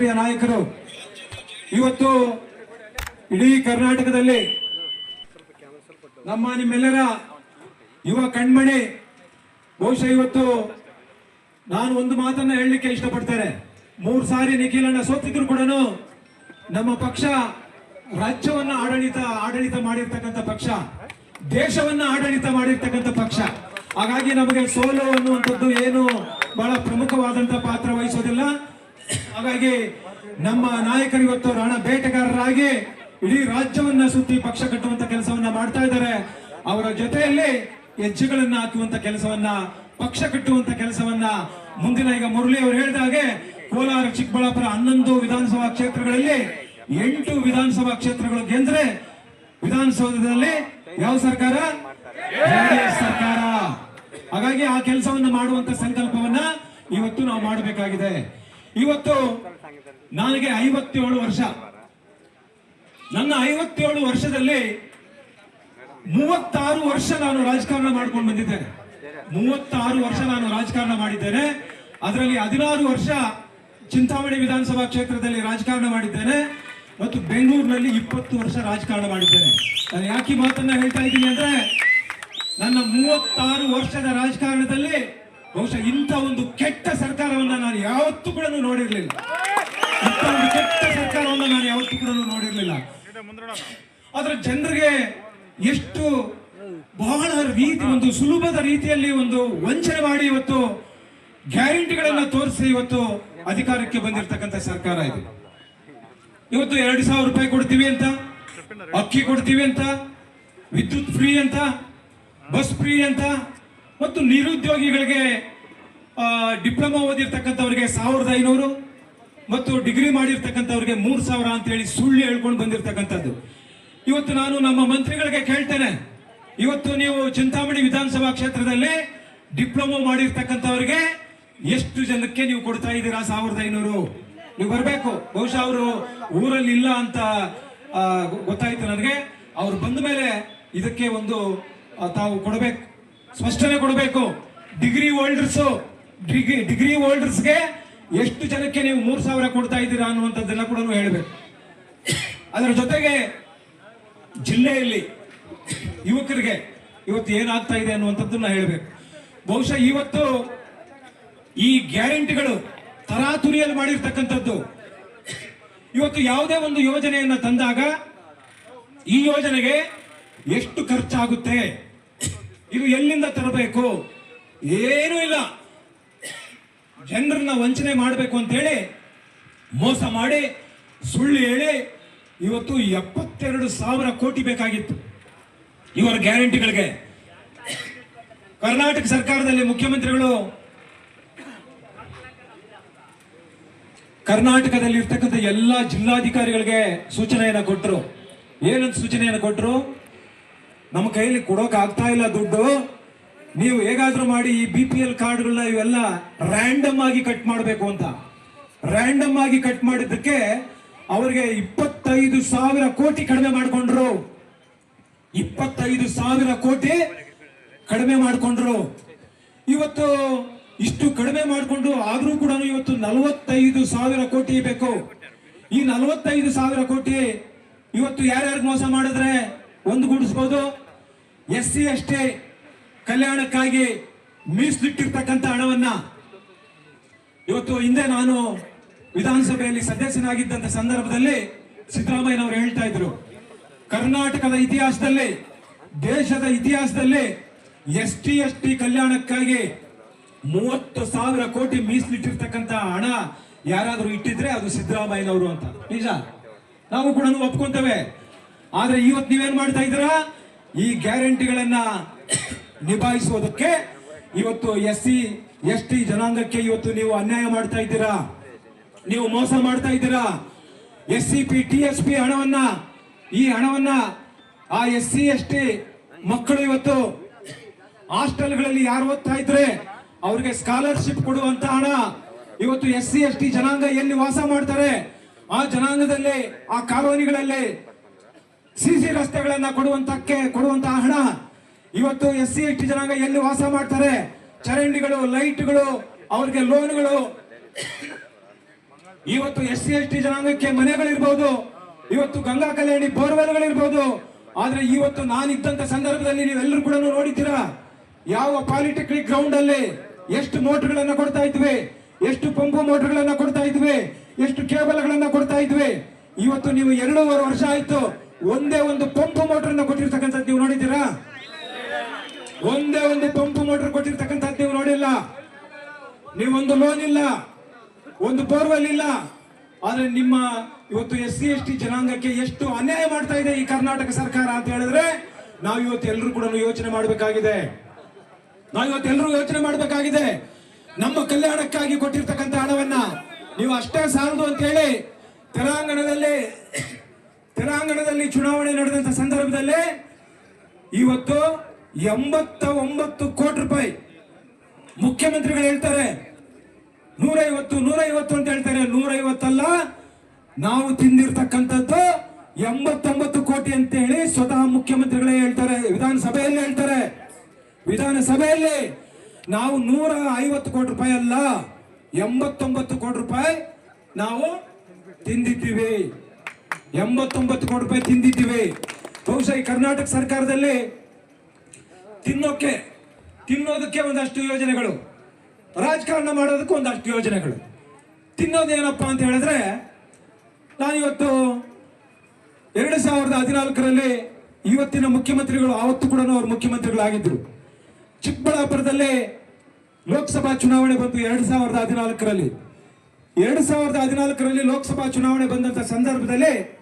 ಜನಪ್ರಿಯ ನಾಯಕರು. ಇವತ್ತು ಇಡೀ ಕರ್ನಾಟಕದಲ್ಲಿ ನಮ್ಮ ನಿಮ್ಮೆಲ್ಲರ ಯುವ ಕಣ್ಮಣಿ, ಬಹುಶಃ ಇವತ್ತು ನಾನು ಒಂದು ಮಾತನ್ನ ಹೇಳಲಿಕ್ಕೆ ಇಷ್ಟಪಡ್ತೇನೆ. ಮೂರು ಸಾರಿ ನಿಖಿಲಣ್ಣ ಸೋತಿದ್ರು ಕೂಡ ನಮ್ಮ ಪಕ್ಷ ರಾಜ್ಯವನ್ನ ಆಡಳಿತ ಆಡಳಿತ ಮಾಡಿರ್ತಕ್ಕಂಥ ಪಕ್ಷ, ದೇಶವನ್ನ ಆಡಳಿತ ಮಾಡಿರ್ತಕ್ಕಂಥ ಪಕ್ಷ. ಹಾಗಾಗಿ ನಮಗೆ ಸೋಲು ಅನ್ನುವಂಥದ್ದು ಏನು ಬಹಳ ಪ್ರಮುಖವಾದಂತಹ ಪಾತ್ರ ವಹಿಸೋದಿಲ್ಲ. ಹಾಗಾಗಿ ನಮ್ಮ ನಾಯಕರು ಇವತ್ತು ರಣ ಬೇಟೆಗಾರರಾಗಿ ಇಡೀ ರಾಜ್ಯವನ್ನ ಸುತ್ತಿ ಪಕ್ಷ ಕಟ್ಟುವಂತ ಕೆಲಸವನ್ನ ಮಾಡ್ತಾ ಇದ್ದಾರೆ. ಅವರ ಜೊತೆಯಲ್ಲಿ ಹೆಜ್ಜೆಗಳನ್ನ ಹಾಕುವಂತ ಕೆಲಸವನ್ನ, ಪಕ್ಷ ಕಟ್ಟುವಂತ ಕೆಲಸವನ್ನ ಮುಂದಿನ ಈಗ ಮುರಳಿ ಅವರು ಹೇಳಿದ ಹಾಗೆ ಕೋಲಾರ, ಚಿಕ್ಕಬಳ್ಳಾಪುರ, ಹನ್ನೊಂದು ವಿಧಾನಸಭಾ ಕ್ಷೇತ್ರಗಳಲ್ಲಿ ಎಂಟು ವಿಧಾನಸಭಾ ಕ್ಷೇತ್ರಗಳು ಗೆದ್ರೆ ವಿಧಾನಸೌಧದಲ್ಲಿ ಯಾವ ಸರ್ಕಾರ? ಸರ್ಕಾರ. ಹಾಗಾಗಿ ಆ ಕೆಲಸವನ್ನ ಮಾಡುವಂತ ಸಂಕಲ್ಪವನ್ನ ಇವತ್ತು ನಾವು ಮಾಡಬೇಕಾಗಿದೆ. ಇವತ್ತು ನನಗೆ ಐವತ್ತೇಳು ವರ್ಷ. ನನ್ನ ಐವತ್ತೇಳು ವರ್ಷದಲ್ಲಿ ಮೂವತ್ತಾರು ವರ್ಷ ನಾನು ರಾಜಕಾರಣ ಮಾಡ್ಕೊಂಡು ಬಂದಿದ್ದೇನೆ. ಮೂವತ್ತಾರು ವರ್ಷ ನಾನು ರಾಜಕಾರಣ ಮಾಡಿದ್ದೇನೆ. ಅದರಲ್ಲಿ ಹದಿನಾರು ವರ್ಷ ಚಿಂತಾಮಣಿ ವಿಧಾನಸಭಾ ಕ್ಷೇತ್ರದಲ್ಲಿ ರಾಜಕಾರಣ ಮಾಡಿದ್ದೇನೆ. ಮತ್ತು ಬೆಂಗಳೂರಿನಲ್ಲಿ ಇಪ್ಪತ್ತು ವರ್ಷ ರಾಜಕಾರಣ ಮಾಡಿದ್ದೇನೆ. ನಾನು ಯಾಕೆ ಮಾತನ್ನ ಹೇಳ್ತಾ ಇದ್ದೀನಿ ಅಂದ್ರೆ, ನನ್ನ ಮೂವತ್ತಾರು ವರ್ಷದ ರಾಜಕಾರಣದಲ್ಲಿ ಬಹುಶಃ ಇಂಥ ಒಂದು ಕೆಟ್ಟ ಸರ್ಕಾರವನ್ನು ನಾನು ಯಾವತ್ತೂ ಕೂಡ ನೋಡಿರಲಿಲ್ಲ. ಇಂಥ ಒಂದು ಕೆಟ್ಟ ಸರ್ಕಾರವನ್ನು ನಾನು ಯಾವತ್ತೂ ಕೂಡ ನೋಡಿರಲಿಲ್ಲ. ಆದ್ರೆ ಜನರಿಗೆ ಎಷ್ಟು ಬಹಳ ರೀತಿ ಒಂದು ಸುಲಭದ ರೀತಿಯಲ್ಲಿ ಒಂದು ವಂಚನೆ ಮಾಡಿ ಇವತ್ತು ಗ್ಯಾರಂಟಿಗಳನ್ನ ತೋರಿಸಿ ಇವತ್ತು ಅಧಿಕಾರಕ್ಕೆ ಬಂದಿರತಕ್ಕಂಥ ಸರ್ಕಾರ ಇದೆ. ಇವತ್ತು ಎರಡು ಸಾವಿರ ರೂಪಾಯಿ ಕೊಡ್ತೀವಿ ಅಂತ, ಅಕ್ಕಿ ಕೊಡ್ತೀವಿ ಅಂತ, ವಿದ್ಯುತ್ ಫ್ರೀ ಅಂತ, ಬಸ್ ಫ್ರೀ ಅಂತ ಮತ್ತು ನಿರುದ್ಯೋಗಿಗಳಿಗೆ ಡಿಪ್ಲೊಮಾ ಓದಿರ್ತಕ್ಕಂಥವ್ರಿಗೆ ಸಾವಿರದ ಐನೂರು ಮತ್ತು ಡಿಗ್ರಿ ಮಾಡಿರ್ತಕ್ಕಂಥವ್ರಿಗೆ ಮೂರು ಸಾವಿರ ಅಂತ ಹೇಳಿ ಸುಳ್ಳು ಹೇಳ್ಕೊಂಡು ಬಂದಿರತಕ್ಕಂಥದ್ದು. ಇವತ್ತು ನಾನು ನಮ್ಮ ಮಂತ್ರಿಗಳಿಗೆ ಕೇಳ್ತೇನೆ. ಇವತ್ತು ನೀವು ಚಿಂತಾಮಣಿ ವಿಧಾನಸಭಾ ಕ್ಷೇತ್ರದಲ್ಲಿ ಡಿಪ್ಲೊಮಾ ಮಾಡಿರ್ತಕ್ಕಂಥವ್ರಿಗೆ ಎಷ್ಟು ಜನಕ್ಕೆ ನೀವು ಕೊಡ್ತಾ ಇದ್ದೀರಾ ಸಾವಿರದ ಐನೂರು? ನೀವು ಬರಬೇಕು. ಬಹುಶಃ ಅವರು ಊರಲ್ಲಿ ಇಲ್ಲ ಅಂತ ಗೊತ್ತಾಯ್ತು ನನಗೆ. ಅವ್ರು ಬಂದ ಮೇಲೆ ಇದಕ್ಕೆ ಒಂದು ತಾವು ಕೊಡಬೇಕು. ಸ್ಪಷ್ಟನೆ ಕೊಡಬೇಕು. ಡಿಗ್ರಿ ಹೋಲ್ಡರ್ಸ್ ಡಿಗ್ರಿ ಡಿಗ್ರಿ ಹೋಲ್ಡರ್ಸ್ಗೆ ಎಷ್ಟು ಜನಕ್ಕೆ ನೀವು ಮೂರು ಸಾವಿರ ಕೊಡ್ತಾ ಇದ್ದೀರಾ ಅನ್ನುವಂಥದ್ದೆಲ್ಲ ಕೂಡ ಹೇಳಬೇಕು. ಅದರ ಜೊತೆಗೆ ಜಿಲ್ಲೆಯಲ್ಲಿ ಯುವಕರಿಗೆ ಇವತ್ತು ಏನಾಗ್ತಾ ಇದೆ ಅನ್ನುವಂಥದ್ದನ್ನ ಹೇಳಬೇಕು. ಬಹುಶಃ ಇವತ್ತು ಈ ಗ್ಯಾರಂಟಿಗಳು ತರಾತುರಿಯಲ್ಲಿ ಮಾಡಿರ್ತಕ್ಕಂಥದ್ದು. ಇವತ್ತು ಯಾವುದೇ ಒಂದು ಯೋಜನೆಯನ್ನ ತಂದಾಗ ಈ ಯೋಜನೆಗೆ ಎಷ್ಟು ಖರ್ಚಾಗುತ್ತೆ? ಇದು ಎಲ್ಲಿಂದ ತರಬೇಕು? ಏನೂ ಇಲ್ಲ. ಜನರನ್ನ ವಂಚನೆ ಮಾಡಬೇಕು ಅಂತ ಹೇಳಿ ಮೋಸ ಮಾಡಿ ಸುಳ್ಳು ಹೇಳಿ ಇವತ್ತು ಎಪ್ಪತ್ತೆರಡು ಸಾವಿರ ಕೋಟಿ ಬೇಕಾಗಿತ್ತು ಇವರ ಗ್ಯಾರಂಟಿಗಳಿಗೆ. ಕರ್ನಾಟಕ ಸರ್ಕಾರದಲ್ಲಿ ಮುಖ್ಯಮಂತ್ರಿಗಳು ಕರ್ನಾಟಕದಲ್ಲಿ ಇರ್ತಕ್ಕಂಥ ಎಲ್ಲ ಜಿಲ್ಲಾಧಿಕಾರಿಗಳಿಗೆ ಸೂಚನೆಯನ್ನು ಕೊಟ್ಟರು ಏನಂತ ಸೂಚನೆಯನ್ನು ಕೊಟ್ಟರು ನಮ್ಮ ಕೈಯಲ್ಲಿ ಕೊಡೋಕೆ ಆಗ್ತಾ ಇಲ್ಲ ದುಡ್ಡು. ನೀವು ಹೇಗಾದ್ರೂ ಮಾಡಿ ಈ ಬಿ ಪಿ ಎಲ್ ಕಾರ್ಡ್ಗಳನ್ನ ಇವೆಲ್ಲ ರ್ಯಾಂಡಮ್ ಆಗಿ ಕಟ್ ಮಾಡಬೇಕು ಅಂತ. ರ್ಯಾಂಡಮ್ ಆಗಿ ಕಟ್ ಮಾಡಿದ್ದಕ್ಕೆ ಅವರಿಗೆ ಇಪ್ಪತ್ತೈದು ಸಾವಿರ ಕೋಟಿ ಕಡಿಮೆ ಮಾಡಿಕೊಂಡ್ರು. ಇಪ್ಪತ್ತೈದು ಸಾವಿರ ಕೋಟಿ ಕಡಿಮೆ ಮಾಡಿಕೊಂಡ್ರು. ಇವತ್ತು ಇಷ್ಟು ಕಡಿಮೆ ಮಾಡಿಕೊಂಡು ಆದರೂ ಕೂಡ ಇವತ್ತು ನಲವತ್ತೈದು ಸಾವಿರ ಕೋಟಿ ಬೇಕು. ಈ ನಲವತ್ತೈದು ಸಾವಿರ ಕೋಟಿ ಇವತ್ತು ಯಾರ್ಯಾರಿಗೆ ಮೋಸ ಮಾಡಿದ್ರೆ? ಒಂದುಗೂಡಿಸ್ಬೋದು. ಎಸ್ ಸಿ ಅಷ್ಟೇ ಕಲ್ಯಾಣಕ್ಕಾಗಿ ಮೀಸಲಿಟ್ಟಿರ್ತಕ್ಕಂಥ ಹಣವನ್ನ ಇವತ್ತು ಹಿಂದೆ ನಾನು ವಿಧಾನಸಭೆಯಲ್ಲಿ ಸದಸ್ಯನಾಗಿದ್ದಂಥ ಸಂದರ್ಭದಲ್ಲಿ ಸಿದ್ದರಾಮಯ್ಯನವರು ಹೇಳ್ತಾ ಇದ್ರು, ಕರ್ನಾಟಕದ ಇತಿಹಾಸದಲ್ಲಿ, ದೇಶದ ಇತಿಹಾಸದಲ್ಲಿ ಎಸ್ ಟಿ ಎಸ್ ಟಿ ಕಲ್ಯಾಣಕ್ಕಾಗಿ ಮೂವತ್ತು ಸಾವಿರ ಕೋಟಿ ಮೀಸಲಿಟ್ಟಿರ್ತಕ್ಕಂಥ ಹಣ ಯಾರಾದರೂ ಇಟ್ಟಿದ್ರೆ ಅದು ಸಿದ್ದರಾಮಯ್ಯನವರು ಅಂತ. ನಿಜ? ನಾವು ಕೂಡ ಒಪ್ಕೊಂತೇವೆ. ಆದ್ರೆ ಇವತ್ತು ನೀವೇನ್ ಮಾಡ್ತಾ ಇದ್ದೀರಾ? ಈ ಗ್ಯಾರಂಟಿಗಳನ್ನ ನಿಭಾಯಿಸುವುದಕ್ಕೆ ಇವತ್ತು ಎಸ್ ಸಿ, ಎಸ್ ಟಿ ಜನಾಂಗಕ್ಕೆ ಇವತ್ತು ನೀವು ಅನ್ಯಾಯ ಮಾಡ್ತಾ ಇದ್ದೀರಾ? ನೀವು ಮೋಸ ಮಾಡ್ತಾ ಇದ್ದೀರಾ? S C P, T S P ಹಣವನ್ನ, ಈ ಹಣವನ್ನ ಆ ಎಸ್ ಸಿ, ಎಸ್ ಟಿ ಮಕ್ಕಳು ಇವತ್ತು ಹಾಸ್ಟೆಲ್ಗಳಲ್ಲಿ ಯಾರು ಓದ್ತಾ ಇದ್ರೆ ಅವ್ರಿಗೆ ಸ್ಕಾಲರ್ಶಿಪ್ ಕೊಡುವಂತ ಹಣ ಇವತ್ತು ಎಸ್ ಸಿ, ಎಸ್ ಟಿ ಜನಾಂಗ ಎಲ್ಲಿ ವಾಸ ಮಾಡ್ತಾರೆ? ಆ ಜನಾಂಗದಲ್ಲಿ, ಆ ಕಾಲೋನಿಗಳಲ್ಲಿ ಸಿ ಸಿ ರಸ್ತೆಗಳನ್ನ ಕೊಡುವಂತಕ್ಕೆ, ಕೊಡುವಂತಹ ಹಣ. ಇವತ್ತು ಎಸ್ ಸಿ, ಎಸ್ ಟಿ ಜನಾಂಗ ಎಲ್ಲಿ ವಾಸ ಮಾಡ್ತಾರೆ? ಚರಂಡಿಗಳು, ಲೈಟ್ಗಳು, ಅವ್ರಿಗೆ ಲೋನ್ಗಳು. ಇವತ್ತು ಎಸ್ ಸಿ, ಎಸ್ ಟಿ ಜನಾಂಗಕ್ಕೆ ಮನೆಗಳಿರ್ಬೋದು. ಇವತ್ತು ಗಂಗಾ ಕಲ್ಯಾಣಿ ಬೋರ್ವೆಲ್ಗಳಿರ್ಬೋದು. ಆದ್ರೆ ಇವತ್ತು ನಾನಿದ್ದಂತ ಸಂದರ್ಭದಲ್ಲಿ ನೀವೆಲ್ಲರೂ ಕೂಡ ನೋಡಿದ್ದೀರಾ? ಯಾವ ಪಾಲಿಟೆಕ್ನಿಕ್ ಗ್ರೌಂಡ್ ಅಲ್ಲಿ ಎಷ್ಟು ಮೋಟರ್ಗಳನ್ನ ಕೊಡ್ತಾ ಇದ್ವಿ? ಎಷ್ಟು ಪಂಪು ಮೋಟರ್ಗಳನ್ನ ಕೊಡ್ತಾ ಇದ್ವಿ? ಎಷ್ಟು ಕೇಬಲ್ಗಳನ್ನ ಕೊಡ್ತಾ ಇದ್ವಿ? ಇವತ್ತು ನೀವು ಎರಡೂವರೆ ವರ್ಷ ಆಯ್ತು. ಒಂದೇ ಒಂದು ಪಂಪು ಮೋಟರ್ ಕೊಟ್ಟಿರ್ತಕ್ಕಂಥದ್ದು ನೀವು ನೋಡಿದ್ದೀರಾ? ಒಂದೇ ಒಂದು ಪಂಪು ಮೋಟರ್ ಕೊಟ್ಟಿರ್ತಕ್ಕಂಥದ್ದು ನೀವು ನೋಡಿಲ್ಲ. ನೀವೊಂದು ಲೋನ್ ಇಲ್ಲ, ಒಂದು ಬೋರ್ವೆಲ್ ಇಲ್ಲ. ಆದ್ರೆ ನಿಮ್ಮ ಇವತ್ತು ಎಸ್ ಸಿ, ಎಸ್ ಟಿ ಜನಾಂಗಕ್ಕೆ ಎಷ್ಟು ಅನ್ಯಾಯ ಮಾಡ್ತಾ ಇದೆ ಈ ಕರ್ನಾಟಕ ಸರ್ಕಾರ ಅಂತ ಹೇಳಿದ್ರೆ ನಾವು ಇವತ್ತು ಎಲ್ಲರೂ ಕೂಡ ಯೋಚನೆ ಮಾಡಬೇಕಾಗಿದೆ. ನಾವು ಇವತ್ತು ಎಲ್ಲರೂ ಯೋಚನೆ ಮಾಡಬೇಕಾಗಿದೆ. ನಮ್ಮ ಕಲ್ಯಾಣಕ್ಕಾಗಿ ಕೊಟ್ಟಿರ್ತಕ್ಕಂಥ ಹಣವನ್ನ ನೀವು ಅಷ್ಟೇ ಸಾಲದು ಅಂತ ಹೇಳಿ ತೆರಾಂಗಣದಲ್ಲಿ ತೆರಾಂಗಣದಲ್ಲಿ ಚುನಾವಣೆ ನಡೆದಂತ ಸಂದರ್ಭದಲ್ಲಿ ಇವತ್ತು ಎಂಬತ್ತ ಒಂಬತ್ತು ಕೋಟಿ ರೂಪಾಯಿ ಮುಖ್ಯಮಂತ್ರಿಗಳು ಹೇಳ್ತಾರೆ. ನೂರೈವತ್ತು ನೂರೈವತ್ತು ಅಂತ ಹೇಳ್ತಾರೆ. ನೂರೈವತ್ತಲ್ಲ, ನಾವು ತಿಂದಿರ್ತಕ್ಕಂಥದ್ದು ಎಂಬತ್ತೊಂಬತ್ತು ಕೋಟಿ ಅಂತ ಹೇಳಿ ಸ್ವತಃ ಮುಖ್ಯಮಂತ್ರಿಗಳೇ ಹೇಳ್ತಾರೆ. ವಿಧಾನಸಭೆಯಲ್ಲಿ ಹೇಳ್ತಾರೆ. ವಿಧಾನಸಭೆಯಲ್ಲಿ ನಾವು ನೂರ ಐವತ್ತು ಕೋಟಿ ರೂಪಾಯಿ ಅಲ್ಲ, ಎಂಬತ್ತೊಂಬತ್ತು ಕೋಟಿ ರೂಪಾಯಿ ನಾವು ತಿಂದಿದ್ದೀವಿ. ಎಂಬತ್ತೊಂಬತ್ತು ಕೋಟಿ ರೂಪಾಯಿ ತಿಂದಿದ್ದೀವಿ. ಬಹುಶಃ ಈ ಕರ್ನಾಟಕ ಸರ್ಕಾರದಲ್ಲಿ ತಿನ್ನೋಕೆ, ತಿನ್ನೋದಕ್ಕೆ ಒಂದಷ್ಟು ಯೋಜನೆಗಳು, ರಾಜಕಾರಣ ಮಾಡೋದಕ್ಕೆ ಒಂದಷ್ಟು ಯೋಜನೆಗಳು. ತಿನ್ನೋದೇನಪ್ಪ ಅಂತ ಹೇಳಿದ್ರೆ, ನಾನಿವತ್ತು ಎರಡು ಸಾವಿರದ ಹದಿನಾಲ್ಕರಲ್ಲಿ ಇವತ್ತಿನ ಮುಖ್ಯಮಂತ್ರಿಗಳು, ಆವತ್ತು ಕೂಡ ಅವರು ಮುಖ್ಯಮಂತ್ರಿಗಳಾಗಿದ್ದರು ಚಿಕ್ಕಬಳ್ಳಾಪುರದಲ್ಲಿ ಲೋಕಸಭಾ ಚುನಾವಣೆ ಬಂತು ಎರಡು ಸಾವಿರದ ಹದಿನಾಲ್ಕರಲ್ಲಿ. ಎರಡು ಸಾವಿರದ ಹದಿನಾಲ್ಕರಲ್ಲಿ ಲೋಕಸಭಾ ಚುನಾವಣೆ ಬಂದಂಥ ಸಂದರ್ಭದಲ್ಲಿ